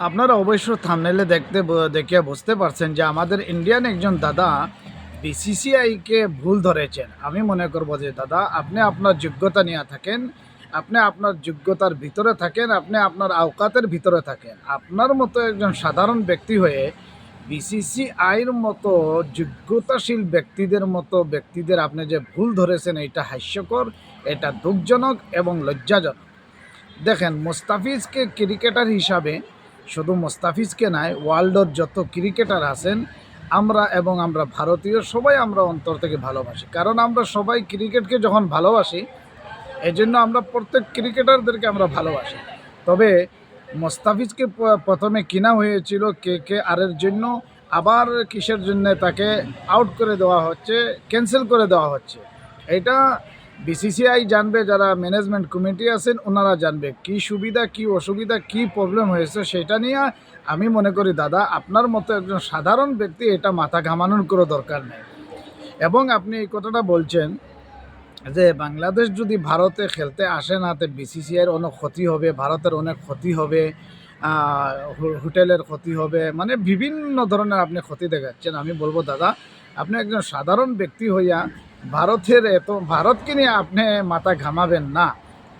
আপনারা অবশ্য থামনেলে দেখতে দেখে বুঝতে পারছেন যে আমাদের ইন্ডিয়ান একজন দাদা বিসিসিআইকে ভুল ধরেছেন। আমি মনে করব যে, দাদা, আপনি আপনার যোগ্যতা নিয়ে থাকেন, আপনি আপনার যোগ্যতার ভিতরে থাকেন, আপনি আপনার আওকাতের ভিতরে থাকেন। আপনার মতো একজন সাধারণ ব্যক্তি হয়ে বিসিসিআইয়ের মতো যোগ্যতাশীল ব্যক্তিদের মতো ব্যক্তিদের আপনি যে ভুল ধরেছেন, এটা হাস্যকর, এটা দুঃখজনক এবং লজ্জাজনক। দেখেন, মোস্তাফিজকে ক্রিকেটার হিসাবে শুধু মোস্তাফিজকে নয় ওয়ার্ল্ডর যত ক্রিকেটার আছেন, আমরা এবং আমরা ভারতীয় সবাই আমরা অন্তর থেকে ভালোবাসি। কারণ আমরা সবাই ক্রিকেটকে যখন ভালোবাসি এই জন্য আমরা প্রত্যেক ক্রিকেটারদেরকে আমরা ভালোবাসি। তবে মোস্তাফিজকে প্রথমে কিনা হয়েছিল কে কে আরের জন্য, আবার কিসের জন্য তাকে আউট করে দেওয়া হচ্ছে ক্যান্সেল করে দেওয়া হচ্ছে। এটা বিসিসিআই জানবে, যারা ম্যানেজমেন্ট কমিটি আছেন, ওনারা জানবে কি সুবিধা, কি অসুবিধা, কি প্রবলেম হয়েছে সেটা নিয়ে আমি মনে করি, দাদা, আপনার মতো একজন সাধারণ ব্যক্তি এটা মাথা ঘামানোর কোনো দরকার নেই। এবং আপনি এই কথাটা বলছেন যে বাংলাদেশ যদি ভারতে খেলতে আসে না, তো বিসিসিআইয়ের অনেক ক্ষতি হবে, ভারতের অনেক ক্ষতি হবে হোটেলের ক্ষতি হবে মানে বিভিন্ন ধরনের আপনি ক্ষতি দেখাচ্ছেন। আমি বলব, দাদা, আপনি একজন সাধারণ ব্যক্তি হইয়া ভারতের এত, ভারতকে নিয়ে আপনি মাথা ঘামাবেন না।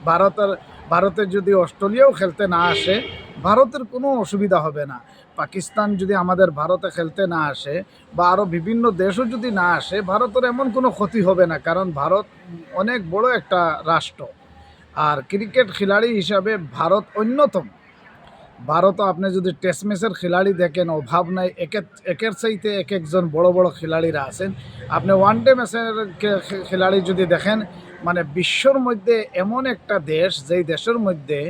ভারতের ভারতে যদি অস্ট্রেলিয়াও খেলতে না আসে, ভারতের কোনো অসুবিধা হবে না। পাকিস্তান যদি আমাদের ভারতে খেলতে না আসে, বা আরও বিভিন্ন দেশও যদি না আসে, ভারতের এমন কোনো ক্ষতি হবে না, কারণ ভারত অনেক বড় একটা রাষ্ট্র। আর ক্রিকেট খেলাড়ি হিসাবে ভারত অন্যতম। ভারতও আপনি যদি টেস্ট ম্যাচের খেলাড়ি দেখেন, অভাব নাই। একের চাইতে এক একজন বড় বড় খেলাড়িরা আছেন। আপনি ওয়ান ডে ম্যাচের খেলাড়ি যদি দেখেন মানে বিশ্বর মধ্যে এমন একটা দেশ, যেই দেশের মধ্যে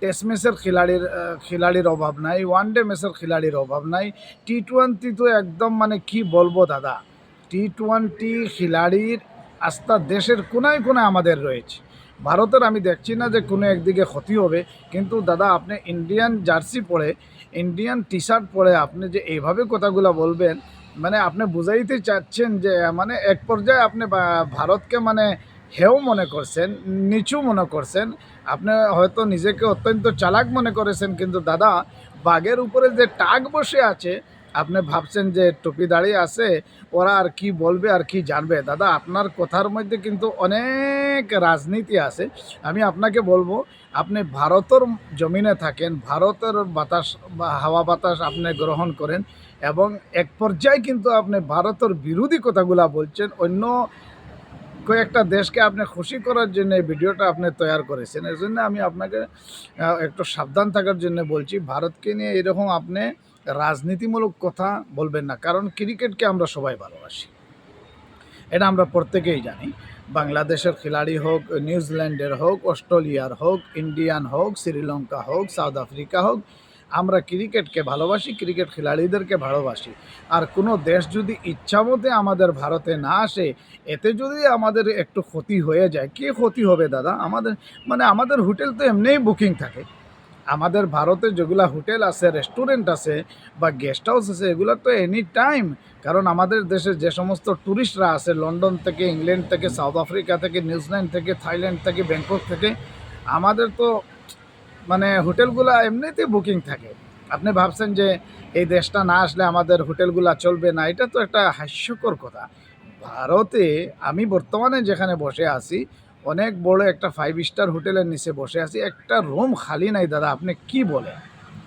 টেস্ট ম্যাচের খেলাড়ির খেলাড়ির অভাব নাই ওয়ান ডে ম্যাচের খেলাড়ির অভাব নাই। টি টোয়েন্টি তো একদম মানে কি বলব দাদা? টি টোয়েন্টি খেলাড়ির আস্থা দেশের কোনায় কোনায় আমাদের রয়েছে। ভারতের আমি দেখছি না যে কোনো একদিকে ক্ষতি হবে, কিন্তু দাদা আপনি ইন্ডিয়ান জার্সি পরে ইন্ডিয়ান টি শার্ট পরে আপনি যে এইভাবে কথাগুলো বলবেন মানে আপনি বুঝাইতে চাচ্ছেন যে মানে এক পর্যায়ে আপনি ভারতকে মানে হেও মনে করছেন, নিচু মনে করছেন, আপনি হয়তো নিজেকে অত্যন্ত চালাক মনে করেছেন, কিন্তু দাদা বাঘের উপরে যে টাক বসে আছে আপনি ভাবছেন যে টুপি দাঁড়িয়ে আছে, ওরা আর কি বলবে আর কি জানবে? দাদা, আপনার কথার মধ্যে কিন্তু অনেক রাজনীতি আছে। আমি আপনাকে বলব, আপনি ভারতের জমিনে থাকেন, ভারতের বাতাস বা হাওয়া বাতাস আপনি গ্রহণ করেন এবং এক পর্যায়ে কিন্তু আপনি ভারতের বিরোধী কথাগুলা বলছেন, অন্য কয়েকটা দেশকে আপনি খুশি করার জন্য এই ভিডিওটা আপনি তৈরি করেছেন। এর জন্য আমি আপনাকে একটু সাবধান থাকার জন্য বলছি, ভারতকে নিয়ে এরকম আপনি রাজনীতিমূলক কথা বলবেন না, কারণ ক্রিকেটকে আমরা সবাই ভালোবাসি। এটা আমরা প্রত্যেকেই জানি। বাংলাদেশের খেলাড়ি হোক, নিউজিল্যান্ডের হোক, অস্ট্রেলিয়ার হোক, ইন্ডিয়ান হোক, শ্রীলঙ্কা হোক, সাউথ আফ্রিকা হোক আমরা ক্রিকেটকে ভালোবাসি, ক্রিকেট খেলাড়িদেরকে ভালোবাসি। আর কোনো দেশ যদি ইচ্ছামতে আমাদের ভারতে না আসে, এতে যদি আমাদের একটু ক্ষতি হয়ে যায়, কি ক্ষতি হবে দাদা? আমাদের মানে আমাদের হোটেল তো এমনিই বুকিং থাকে। আমাদের ভারতে যেগুলা হোটেল আছে, রেস্টুরেন্ট আছে বা গেস্ট হাউস আছে, এগুলো তো এনি টাইম কারণ আমাদের দেশে যে সমস্ত ট্যুরিস্টরা আছে, লন্ডন থেকে, ইংল্যান্ড থেকে, সাউথ আফ্রিকা থেকে, নিউজিল্যান্ড থেকে, থাইল্যান্ড থেকে, ব্যাংকক থেকে, আমাদের তো মানে হোটেলগুলো এমনিতেই বুকিং থাকে। আপনি ভাবছেন যে এই দেশটা না আসলে আমাদের হোটেলগুলো চলবে না, এটা তো একটা হাস্যকর কথা। ভারতে আমি বর্তমানে যেখানে বসে আছি, অনেক বড় একটা ফাইভ স্টার হোটেলের নিচে বসে আছি, একটা রুম খালি নাই দাদা, আপনি কি বলেন?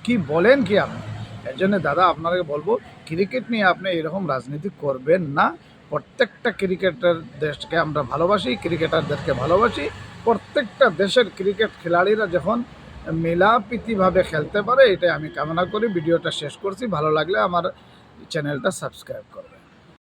কি বলেন কি আপনি? এর জন্য দাদা আপনাকে বলব ক্রিকেট নিয়ে আপনি এরকম রাজনীতি করবেন না। প্রত্যেকটা ক্রিকেটার দেশকে আমরা ভালোবাসি ক্রিকেটারদেরকে ভালোবাসি। প্রত্যেকটা দেশের ক্রিকেট খেলাড়িরা যখন মেলাপিতিভাবে খেলতে পারে, এটাই আমি কামনা করি। ভিডিওটা শেষ করছি, ভালো লাগলে আমার চ্যানেলটা সাবস্ক্রাইব করো।